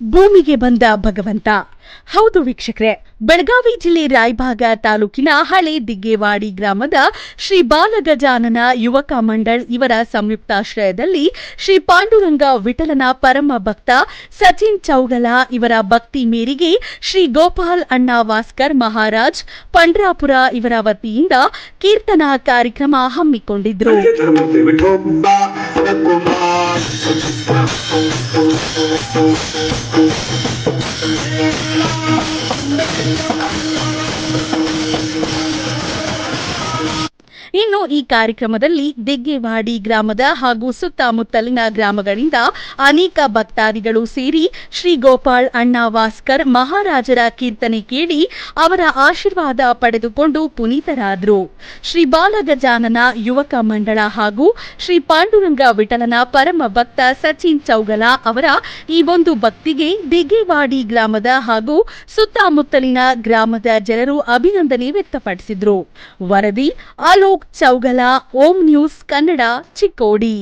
ಭೂಮಿಗೆ ಬಂದ ಭಗವಂತ. ಹೌದು ವೀಕ್ಷಕರೇ, ಬೆಳಗಾವಿ ಜಿಲ್ಲೆ ರಾಯಭಾಗ ತಾಲೂಕಿನ ಹಳೆ ದಿಗ್ಗೇವಾಡಿ ಗ್ರಾಮದ ಶ್ರೀ ಬಾಲಗಜಾನನ ಯುವಕ ಮಂಡಳ್ ಇವರ ಸಂಯುಕ್ತಾಶ್ರಯದಲ್ಲಿ ಶ್ರೀ ಪಾಂಡುರಂಗ ವಿಠಲನ ಪರಮ ಭಕ್ತ ಸಚಿನ್ ಚೌಗಲ ಇವರ ಭಕ್ತಿ ಮೇರೆಗೆ ಶ್ರೀ ಗೋಪಾಲ್ ಅಣ್ಣ ವಾಸ್ಕರ್ ಮಹಾರಾಜ್ ಪಂಡ್ರಾಪುರ ಇವರ ವತಿಯಿಂದ ಕೀರ್ತನಾ ಕಾರ್ಯಕ್ರಮ ಹಮ್ಮಿಕೊಂಡಿದ್ರು. Thank you. ಇನ್ನು ಈ ಕಾರ್ಯಕ್ರಮದಲ್ಲಿ ದಿಗ್ಗೆವಾಡಿ ಗ್ರಾಮದ ಹಾಗೂ ಸುತ್ತಮುತ್ತಲಿನ ಗ್ರಾಮಗಳಿಂದ ಅನೇಕ ಭಕ್ತಾದಿಗಳು ಸೇರಿ ಶ್ರೀ ಗೋಪಾಲ್ ಅಣ್ಣ ವಾಸ್ಕರ್ ಮಹಾರಾಜರ ಕೀರ್ತನೆ ಕೇಳಿ ಅವರ ಆಶೀರ್ವಾದ ಪಡೆದುಕೊಂಡು ಪುನೀತರಾದರು. ಶ್ರೀ ಬಾಲಗಜಾನನ ಯುವಕ ಮಂಡಳ ಹಾಗೂ ಶ್ರೀ ಪಾಂಡುರಂಗ ವಿಠಲನ ಪರಮ ಭಕ್ತ ಸಚಿನ್ ಚೌಗಲ ಅವರ ಈ ಒಂದು ಭಕ್ತಿಗೆ ದಿಗ್ಗೆವಾಡಿ ಗ್ರಾಮದ ಹಾಗೂ ಸುತ್ತಮುತ್ತಲಿನ ಗ್ರಾಮದ ಜನರು ಅಭಿನಂದನೆ ವ್ಯಕ್ತಪಡಿಸಿದರು. ವರದಿ ಅಲೋಕ್ ಚೌಗಲ ಓಂ ನ್ಯೂಸ್ ಕನ್ನಡ ಚಿಕ್ಕೋಡಿ.